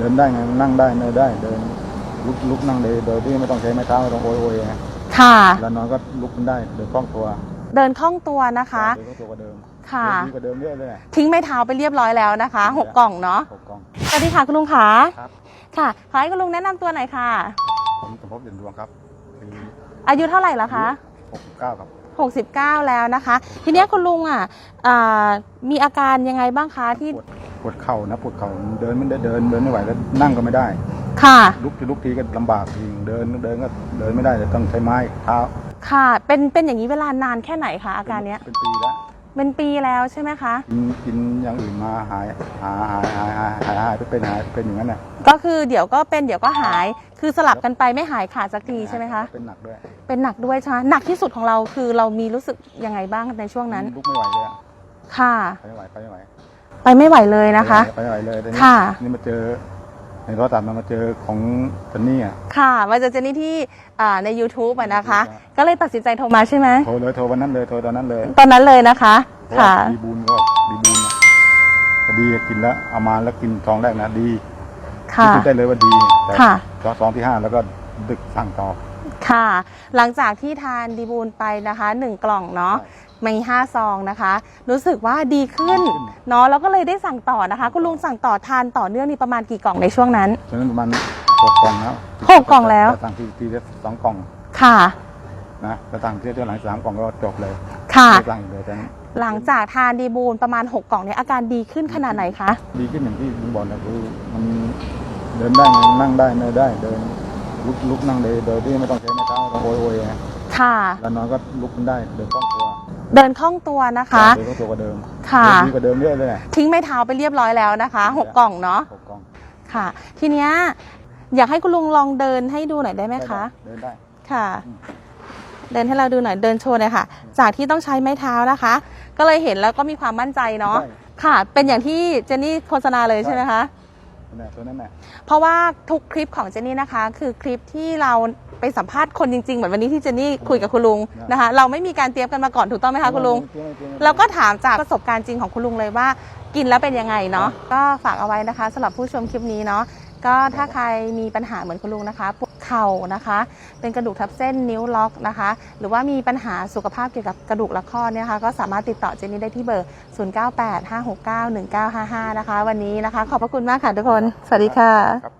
เดินได้ไงนั่งได้เดินได้ เดินลุกลุกนั่งเลยโดยที่ไม่ต้องใช้ไม้เท้าไม่ต้องโอยโอยไงค่ะ แล้วนอนก็ลุกขึ้นได้เดินคล่องตัวเดินคล่องตัวนะคะ เดินคล่องตัวกว่าเดิมค่ะ เดินดีกว่าเดิมเยอะเลย ทิ้งไม้เท้าไปเรียบร้อยแล้วนะคะหกกล่องเนาะหกกล่องสวัสดีค่ะคุณลุงขาครับ ค่ะขอให้คุณลุงแนะนำตัวหน่อยค่ะ ผมสมภพเด่นดวงครับคืออายุเท่าไหร่แล้วคะ หกสิบเก้าครับ 69 แล้วนะคะ ทีเนี้ยคุณลุงอะอ่ามีอาการยังไงบ้างคะที่ปวด ปวดเข่านะปวดเข่าเดินไม่ได้เดินเดินไม่ไหวแล้วนั่งก็ไม่ได้ ค่ะ ลุกที่ลุกทีก็ลำบากทีเดินเดินก็เดินไม่ได้เลยต้องใช้ไม้เท้าค่ะ เป็นเป็นอย่างนี้เวลานานแค่ไหนคะอาการเนี้ยเป็นปีแล้วเป็นปีแล้วใช่ไหมคะกินกินอย่างอื่นมาหายหายหายหายหายหายหายไปเป็นหายเป็นอย่างนั้นน่ะก็คือเดี๋ยวก็เป็นเดี๋ยวก็หายคือสลับกันไปไม่หายขาดสักทีใช่ไหมคะเป็นหนักด้วย เป็นหนักด้วยใช่ไหมหนักที่สุดของเราคือเรามีรู้สึกยังไงบ้างในช่วงนั้นลุกไม่ไหวเลยอะค่ะไปไม่ไหวไปไม่ไหว ไปไม่ไหวเลยนะคะ ไปไม่ไหวเลยแต่นี่ค่ะ นี่มาเจอในโทรศัพท์มันมาเจอของจันนี่อะ ค่ะมาเจอเจนนี่ที่อ่าใน YouTube อะนะคะครับก็เลยตัดสินใจโทรมาใช่ไหมโทรเลยโทรวันนั้นเลยโทรตอนนั้นเลยตอนนั้นเลยนะคะ เพราะว่าค่ะ ดีบูนก็ดีบูนนะก็ดีกินแล้วเอามาแล้วกินซองแรกนะดีค่ะคิดได้เลยว่าดีแต่ค่ะซองซองที่ห้าแล้วก็ดึกสั่งต่อ ค่ะ หลังจากที่ทานดีบูลไปนะคะหนึ่งกล่องเนาะมีห้าซองนะคะ รู้สึกว่าดีขึ้นดีขึ้นเนาะแล้วก็เลยได้สั่งต่อนะคะ คุณลุงสั่งต่อทานต่อเนื่องนี่ประมาณกี่กล่องในช่วงนั้นฉะนั้นประมาณหกกล่องแล้วหกกล่องแล้วต่สั่งทีทีละสองกล่องค่ะนะแล้วสั่งที่เที่ยวหลังสามกล่องก็จบเลยค่ะไม่สั่งอีกเลยแต่หลังจากทานดีบูลประมาณ 6 กล่องเนี่ยอาการดีขึ้นขนาดไหนคะ ดีขึ้นอย่างที่ลุงบอกนะคือมันเดินได้ไงนั่งได้เดินได้เดิน ลุกลุกนั่งเลยโดยที่ไม่ต้องใช้ไม้เท้าไม่ต้องโอยโอยไงค่ะ แล้วนอนก็ลุกขึ้นได้เดินคล่องตัวเดินคล่องตัวนะคะ เดินคล่องตัวกว่าเดิมค่ะเดินดีกว่าเดิมเยอะเลยทิ้งไม้เท้าไปเรียบร้อยแล้วนะคะ6กล่องเนาะหกกล่องค่ะ ทีเนี้ยอยากให้คุณลุงลองเดินให้ดูหน่อยได้ไหมคะ เดินได้ค่ะอืมเดินให้เราดูหน่อยเดินโชว์หน่อยค่ะ จากที่ต้องใช้ไม้เท้านะคะ ก็เลยเห็นแล้วก็มีความมั่นใจเนาะใช่ค่ะ เป็นอย่างที่เจนนี่โฆษณาเลยใช่ไหมคะ นั่นแหละตัวนั้นแหละเพราะว่าทุกคลิปของเจนนี่นะคะ คือคลิปที่เราไปสัมภาษณ์คนจริงๆ เหมือนวันนี้ที่เจนนี่คุยกับคุณลุงนะคะ เราไม่มีการเตรียมกันมาก่อนถูกต้องไหมคะคุณลุงเราก็ถามจากประสบการณ์จริงของคุณลุงเลยว่า กินแล้วเป็นยังไงเนาะก็ฝากเอาไว้นะคะสำหรับผู้ชมคลิปนี้เนาะก็ถ้าใครมีปัญหาเหมือนคุณลุงนะคะปวด เข่านะคะ เป็นกระดูกทับเส้นนิ้วล็อกนะคะ หรือว่ามีปัญหาสุขภาพเกี่ยวกับกระดูกและข้อเนี่ยนะคะก็สามารถติดต่อเจนนี่ได้ที่เบอร์ 0985691955 นะคะ วันนี้นะคะ ขอบพระคุณมากค่ะทุกคน สวัสดีค่ะ